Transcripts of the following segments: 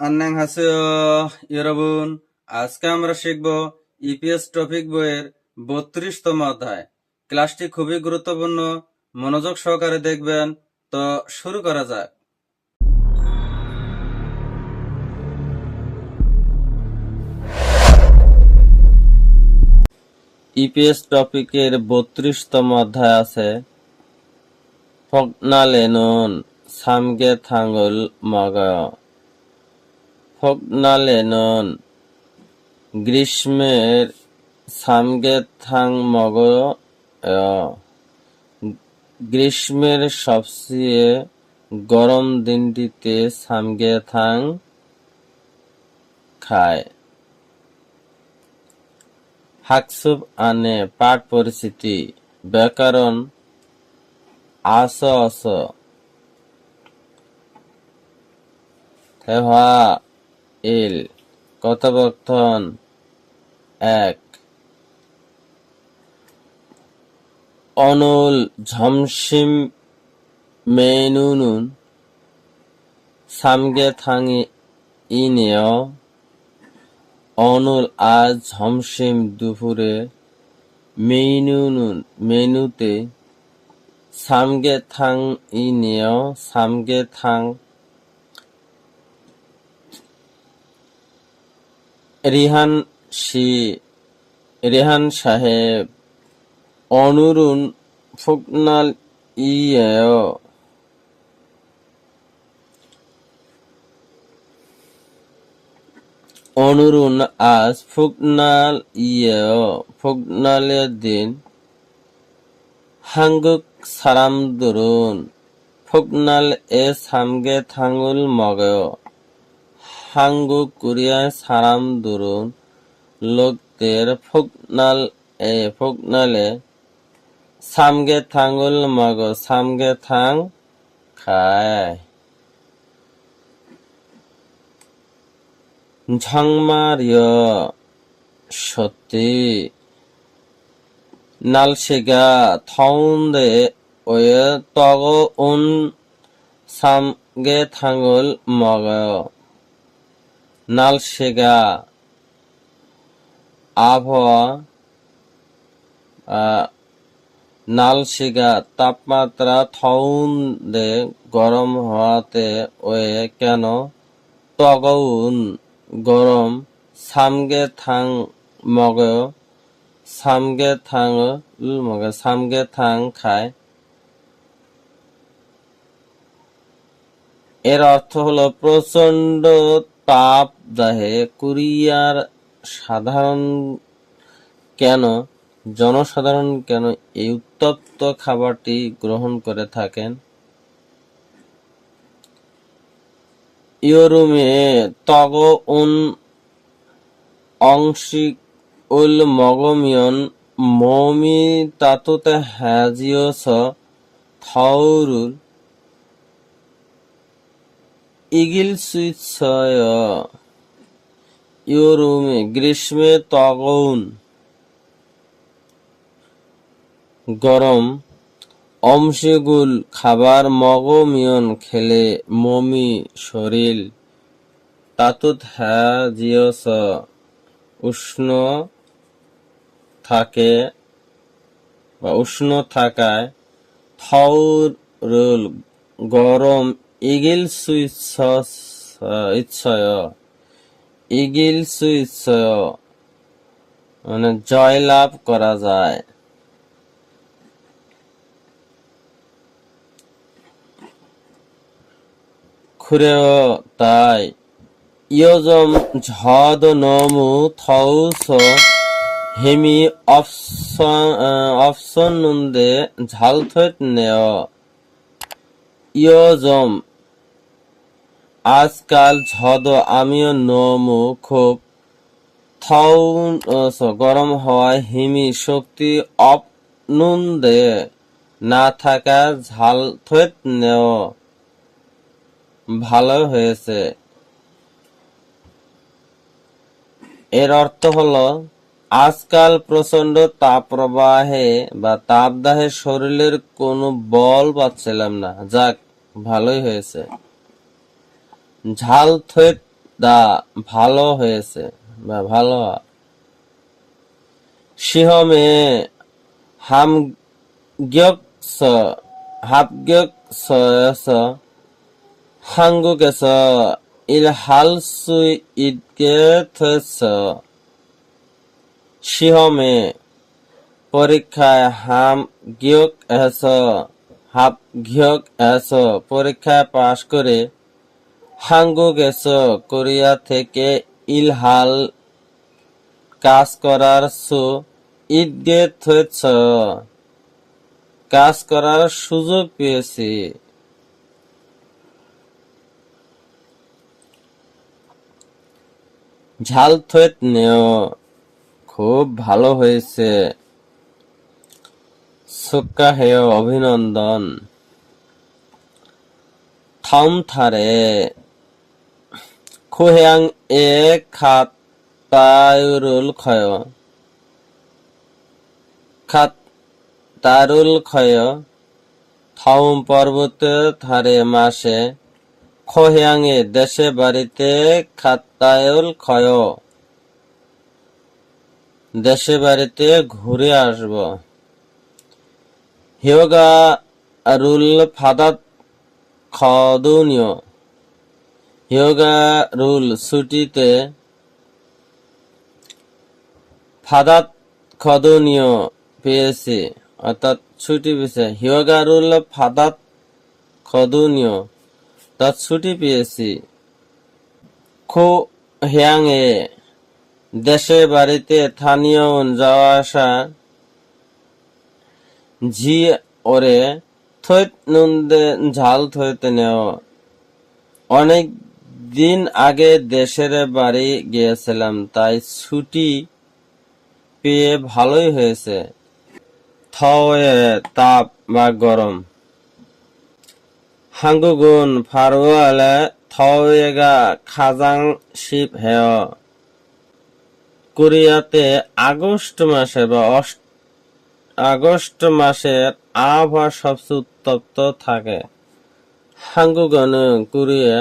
আন্নাং হাসে ইরবুন আজকে আমরা শিখব ইপিএস টপিক বইয়ের বত্রিশতম অধ্যায়। ক্লাসটি খুবই গুরুত্বপূর্ণ, মনোযোগ সহকারে দেখবেন, তো শুরু করা যাক। ইপিএস টপিকের বত্রিশতম অধ্যায় আছে, ফগনালেনন সামগে থাঙ্গল মগয়। ফগনালেনন গ্রীষ্মের সামগে থাং মগয় গ্রীষ্মের সবচেয়ে গরম দিনটিতে সামগে থাং খায়। হাকসুব আনে পাঠ পরিস্থিতি ব্যাকরণ, আস অস থেহা ইল, কথোপকথন, এক। অনুল ঝমসিম মেনুনুন, সামগে থাঙি ইনেয় অনুল আজ ঝমসিম দুপুরে মেনুনুন, মেনুতে সামগে থাং ইনেয় সামগে থাং রিহান সি রেহান সাহেব অনুরুন ফুকনাল ইয়েয় অনুরুন আজ ফুকনাল ইয়েয় ফুকনালের দিন হাঙ্গুক সারাম দুরুন ফুকনাল এ সামগে থাঙ্গুল মগয় হাঙ্গুক কোরিয়ায় সারাম দুরুন। লোকদের ফুকনাল, এ ফুকনালে সামগে থাঙ্গুল মগ, সামগে থাং খায়। ঝংমারিয় সত্যি। নালসেগা থাউন্দে ওয়ে তগ উন, সামগে থাঙ্গুল মগ। নালসেগা আবহাওয়া আহ, নালসিগা তাপমাত্রা থৌন্দে গরম হওয়াতে ওয়ে কেন? তগউন গরম সামগে থাং মগ সামগে থাং মগ সামগে থাং খায়। এর অর্থ হলো প্রচণ্ড তাপ দাহে কোরিয়ার সাধারণ কেন, জনসাধারণ কেন এই উত্তপ্ত খাবারটি গ্রহণ করে থাকেন? ইয়রুমে তগ উন অংশিক উল মগমিয়ন মমি তাতুতে হ্যাজিয়স থাউরুল ইগিল সুইৎসয়। ইয়রুমে গ্রীষ্মে তগউন গরম। অমসেগুল খাবার মগমিয়ন খেলে মমি শরীর তাতুত হ্যাজিয়স উষ্ণ থাকে বা উষ্ণ থাকায় থৌরুল গরম ইগিল সুইৎস ইচ্ছয়। ইগিল সুইৎসয় মানে জয়লাভ করা যায়। খুরেও তাই। ইয়জম ঝদ নমু থৌস হেমি অপশন নুন্দে ঝাল থৈত নেয়। ইয়জম আজকাল ঝদ, আমিও নমু খুব। গরম হওয়ায় হিমি শক্তি অপ নুন্দে না থাকা ঝাল থৈত নেয় ভালো হয়েছে। এর অর্থ হলো, আজকাল প্রচণ্ড তাপপ্রবাহে বা তাপদাহে শরীরের কোনো বল পাচ্ছিলাম না। যাক, ভালোই হয়েছে। ঝাল থৈত দা ভালো হয়েছে, বা ভালো। সিহমে হাম গ্যক স হাপ গ্যক স হাঙ্গু কেস ইল হাল সুই ইদকে থৈস সিহমে পরীক্ষায় হাম গিয়ক এস হাপ ঘিয়ক এস পরীক্ষায় পাশ করে হাঙ্গু কোরিয়া থেকে ইলহাল কাজ করার সু, ঈদগে থয়েছ। কাজ করার সুযোগ পেয়েছি। ঝাল থয়েত নেও, খুব ভালো হয়েছে। সুক্কা হেয় অভিনন্দন। থাম থারে খুহেয়াং এ খাত তায়ুরুল খয় খাত তারুল খয় থাউম পর্বতে ধারে মাসে খোহিয়াংয়ে দেশে বাড়িতে খাতায়ুল খয় দেশে বাড়িতে ঘুরে আসব হিয়োগা রুল ফাদাত খদনীয় হিয়োগা রুল ছুটিতে ফাদাত খদনীয় পেয়েছি অর্থাৎ ছুটি পেয়েছে হিয়োগারুল ফাদাত খদনীয় তার ছুটি পেয়েছি খো হ্যাংয়ে দেশে বাড়িতে স্থানীয় যাওয়া আসা জি ওরে থৈত নুন্দে ঝাল থইতে নেও অনেক দিন আগে দেশের বাড়ি গিয়েছিলাম, তাই ছুটি পেয়ে ভালোই হয়েছে। তাপ বা গরম। হাঙ্গুগুন, ফারুয়ালে থয়েগা খাজাং শিব হেয়। কোরিয়াতে আগস্ট মাসে বা আগস্ট মাসের আবহাওয়া সবচেয়ে উত্তপ্ত থাকে। হাঙ্গুগন, কোরিয়া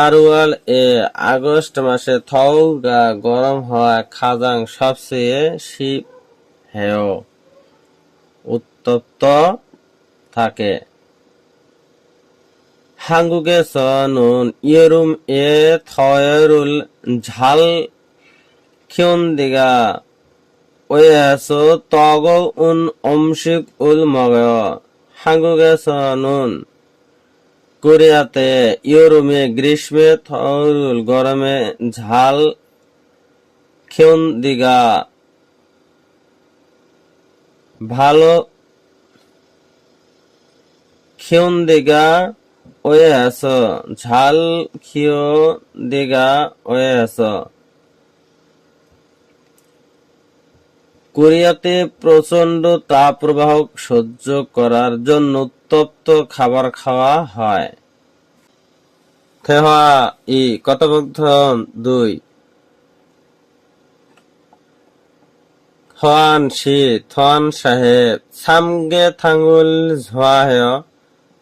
আরওয়াল এ, আগস্ট মাসে থৌ গা গরম হওয়া খাজাং সবচেয়ে শীত হেয়, উত্তপ্ত থাকে। হাঙ্গুকে সনুন ইয়েরুম এ থয়েরুল ঝাল খিউন দিগা ওয়েসো তগ উন অমশিক উল মগ হাঙ্গুকে সনুন কোরিয়াতে, ইউরোমে গ্রীষ্মে, থরুল গরমে ঝাল খেউন খেউন্দিগা ভালো খেউন দিগা ওয়ে আস ঝাল খিও দিগা ওয়ে আস কোরিয়াতে প্রচণ্ড তাপ প্রবাহ সহ্য করার জন্য উত্তপ্ত খাবার খাওয়া হয়। ই, কথোপকথন দুই। থোয়ান শি, থোয়ান সাহেব সামগে থাঙ্গুল ঝোয়াহেয়,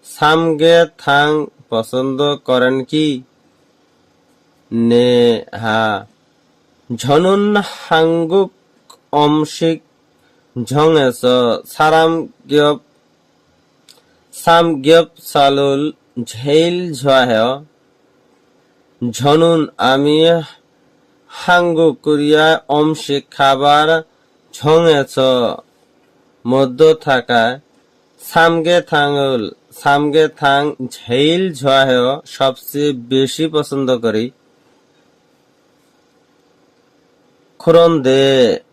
সামগে থাং পছন্দ করেন কি? নে হা, ঝনুন হাঙ্গুক অমসিক ঝংএস সারাম গিয়প সাম গিয়প সালুল ঝেইল ঝোয়াহেয় ঝনুন আমি হাঙ্গু কোরিয়া অমসিক খাবার ঝংএছ মধ্য থাকায় সামগে থাঙ্গুল সামগে থাং ঝেইল ঝোয়াহেয় সবচেয়ে বেশি পছন্দ করি 그런데 처음에는 식당에서 고기를 구워서 먹는 것이 좀 신기했어요. 그런데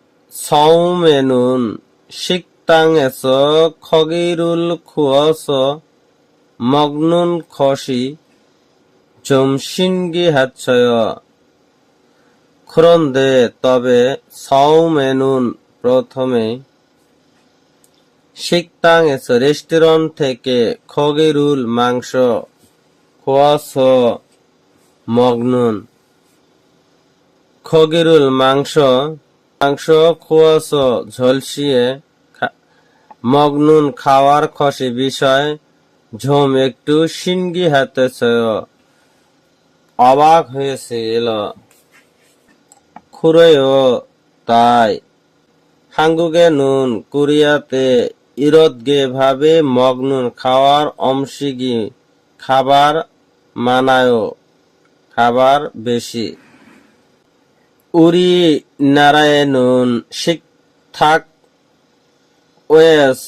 সৌমেনুন শিকটাং এস খগিরুল খুয়স মগ্নুন খসি জমসিনগি হাচ্ছয় খুরন্দে, তবে সৌমেনুন প্রথমে শিকটাং এস রেস্টুরেন্ট থেকে খগিরুল মাংস খুয়স মগ্নুন। খগিরুল মাংস মাংস, কুয়াশ, ঝলসিয়ে মগনুন খাওয়ার খসি বিষয়, ঝোম একটু সিনগি হাতেছ অবাক হয়েছিল খুরেও তাই হাঙ্গুগে নুন কোরিয়াতে ইরদগে ভাবে মগনুন খাওয়ার অমসিগি খাবার মানায়, খাবার বেশি। উরি নারায়ণুন শিক্ষাক ওয়েস।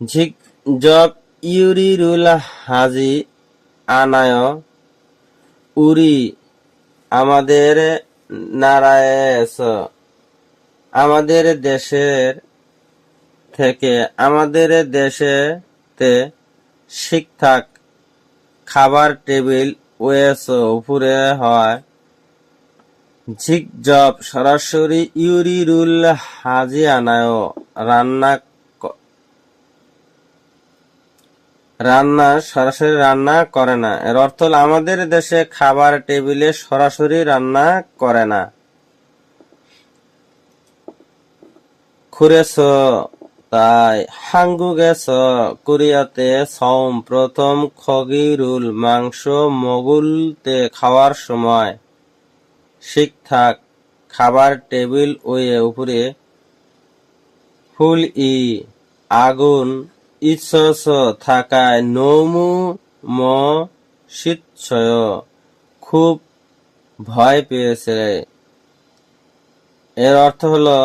ঝিক জব ইউরিরুল হাজি আনায়। উরি আমাদের নারায়স। আমাদের দেশের থেকে আমাদের দেশেতে শিক্ষাক খাবার টেবিল ওয়েস, উপরে হয় ঝিকজব সরাসরি ইউরিরুল হাজি আনায় রান্না রান্না, সরাসরি রান্না করে না। এর অর্থ হলো, আমাদের দেশে খাবার টেবিলে সরাসরি রান্না করে না। খুরেছ তাই হাঙ্গুগেস কোরিয়াতে সম প্রথম খগিরুল মাংস মগুলতে খাওয়ার সময়। শিক্ষাক খাবার টেবিল ওয়ে উপরে, ফুল ই, আগুন ইচ্ছস থাকায় নমু ম শীতছয় খুব ভয় পেয়েছে এর অর্থ হলো,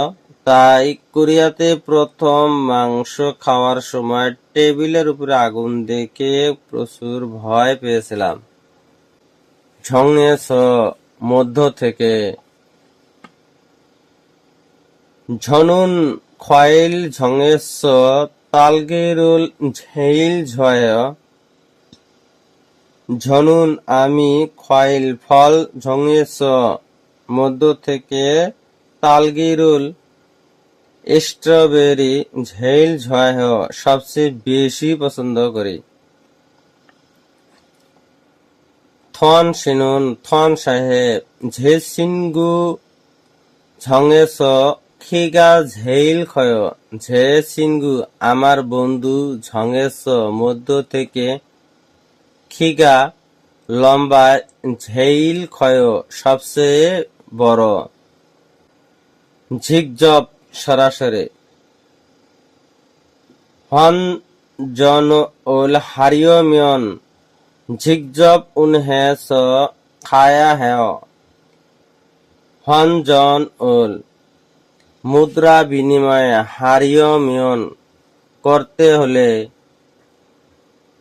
তাই কোরিয়াতে প্রথম মাংস খাওয়ার সময় টেবিলের উপরে আগুন দেখে প্রচুর ভয় পেয়েছিলাম। ঝংএস মধ্য থেকে। ঝনুন খয়েল ঝংএস তালগেরুল ঝেইল ঝয়। ঝনুন আমি খয়েল ফল ঝংএস মধ্য থেকে তালগিরুল স্ট্রবেরি ঝেইল ঝয় সবচেয়ে বেশি পছন্দ করি। থন সিনুন, থন সাহেব ঝে সিনগু ঝঙেস খিগা ঝেইল খয়। ঝে সিনগু, আমার বন্ধু ঝঙেস মধ্য থেকে খিগা লম্বা ঝেইল খয়, সবচেয়ে বড়। ঝিকজব সরাসরি। হন জন ওল হারিয়মিয়ন ঝিকজব উনহে স খায়া হেয়। হন জন ওল মুদ্রা বিনিময়ে হারিয়মিয়ন করতে হলে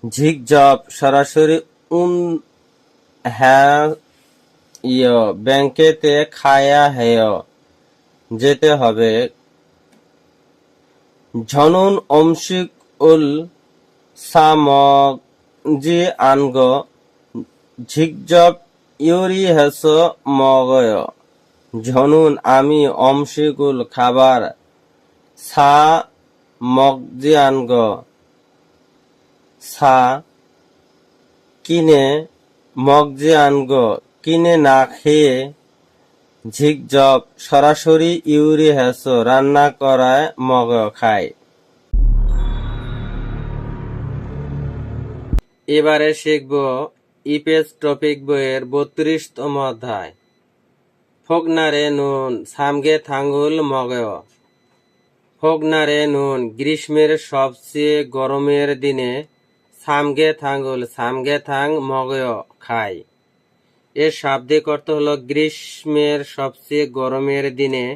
ঝিকজব সরাসরি উন হ্যাঁ ব্যাংকেতে খায়া হেয়। যেতে হবে। ঝনুন অমসিক উল সামক জি আনগ ঝিকজব ইউরি হেস মগয়। ঝনুন আমি অমসিকুল খাবার, সা আনগ। সা কিনে মগজি আনগ, কিনে না খেয়ে ঝিকঝক সরাসরি ইউরি হেস রান্না করায় মগ খায়। এবারে শিখব ইপেস টপিক বইয়ের বত্রিশতম অধ্যায়। ফোকনারে নুন, সামগে থাঙ্গুল মগয় ফোকনারে নুন, গ্রীষ্মের সবচেয়ে গরমের দিনে সামগে থাঙ্গুল, সামগে থাং মগয় খায় এর শাব্দিক অর্থ হলো গ্রীষ্মের সবচেয়ে গরমের দিনে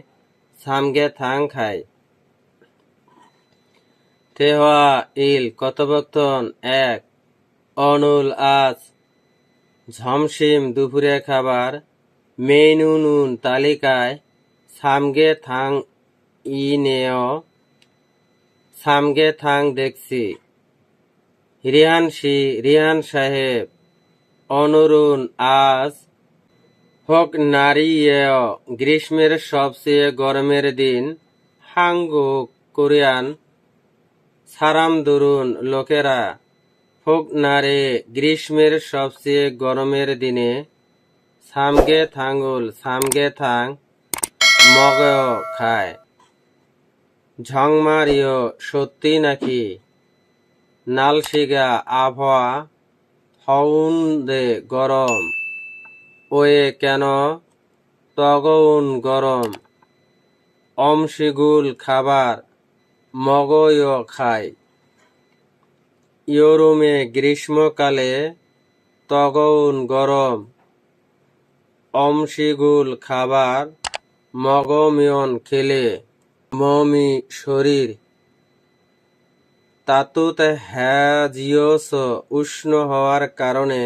সামগে থাং খায় থেহা ইল, কথোপকথন এক অনুল, আজ ঝমসিম দুপুরে খাবার। মেনু নুন তালিকায় সামগে থাং ই নেয় সামগে থাং দেখছি। রিহান সি রিহান সাহেব, অনুরুণ, আজ হোক নারী গ্রীষ্মের সবচেয়ে গরমের দিন। হাঙ্গু, কোরিয়ান, সারাম দরুন, লোকেরা হোক নারে গ্রীষ্মের সবচেয়ে গরমের দিনে সামগে থাঙ্গুল, সামগে থাং মগ খায়। ঝংমারিও সত্যি নাকি? নালশিগা আবহাওয়া হউন দে গরম, ওয়ে কেন তগউন গরম? অমশিগুল খাবার মগয় খায়। ইয়রুমে গ্রীষ্মকালে তগৌন গরম, অমশিগুল খাবার, মগমিয়ন খেলে মমি শরীর। তাতুত হ্যাজিয়স উষ্ণ হওয়ার কারণে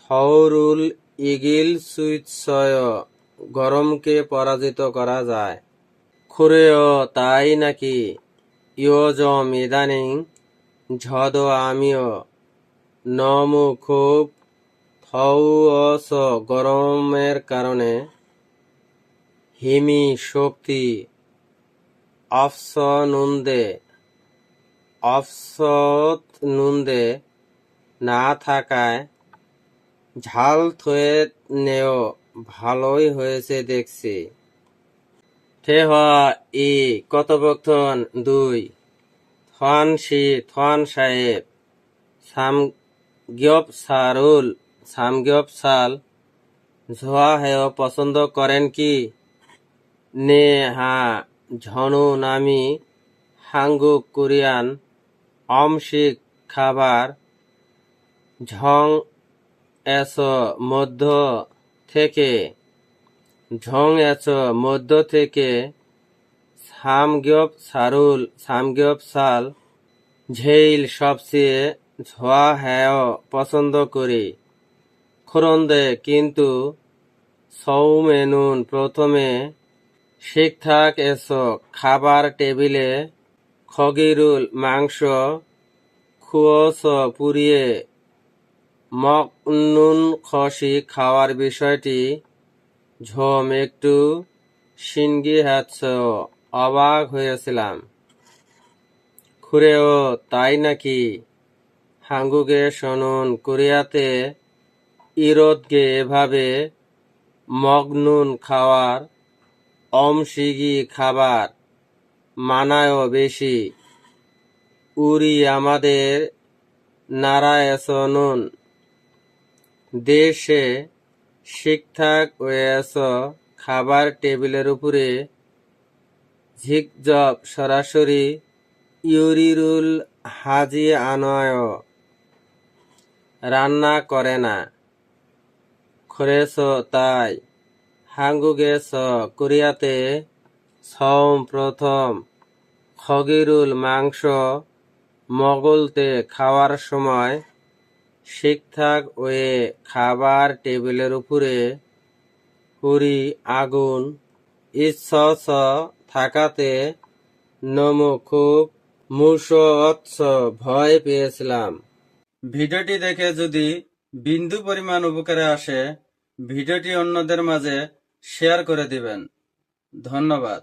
থৌরুল ইগিল সুইৎসয় গরমকে পরাজিত করা যায়। খুরেও তাই নাকি? ইয়জম ইদানিং ঝদ আমিও। নমু খুব থৌস গরমের কারণে। হিমি শক্তি অফস নুন্দে অফসত নুন্দে না থাকায় ঝাল থয়ে নেও, ভালোই হয়েছে দেখছি। ঠেহ ই কথোপকথন দুই। থন শি, থন সাহেব। সামগ্যপ সারুল সামগ্যপ সাল। ঝোয়া হেয় পছন্দ করেন কি? নে হা, ঝনু নামি, হাঙ্গু কোরিয়ান অমসিক খাবার। ঝং এস মধ্য থেকে, ঝং এস মধ্য থেকে সামগ্যপ সারুল সামগ্যপ সাল, ঝেইল সবচেয়ে ঝোয়া হ্যায় পছন্দ করি। খরন্দে কিন্তু সৌমেনুন প্রথমে শিক্ষাক এসো, খাবার টেবিলে খগিরুল মাংস, খুয়স পুড়িয়ে মকনুন খসি খাওয়ার বিষয়টি ঝোম একটু সিনগি হাতস অবাক হয়েছিলাম। খুরেও তাই নাকি হাঙ্গুগে শনুন, কোরিয়াতে ইরোদগে এভাবে মগনুন খাওয়ার অমসিগি খাবার মানায়ও বেশি। উরি আমাদের নারায়সনুন দেশে শিকঠাক ওয়েস খাবার টেবিলের উপরে ঝিকজব সরাসরি ইউরিরুল হাজি আনয়। রান্না করে না। খরেস তাই। হাঙ্গুগেস কোরিয়াতে। সম প্রথম। খগিরুল মাংস। মগলতে খাওয়ার সময়। শিকঠাক ওয়ে খাবার টেবিলের উপরে। হুরি আগুন। ইচ্ছস থাকাতে নম খুব মুসৎস ভয় পেয়েছিলাম ভিডিওটি দেখে যদি বিন্দু পরিমাণ উপকারে আসে, ভিডিওটি অন্যদের মাঝে শেয়ার করে দিবেন। ধন্যবাদ।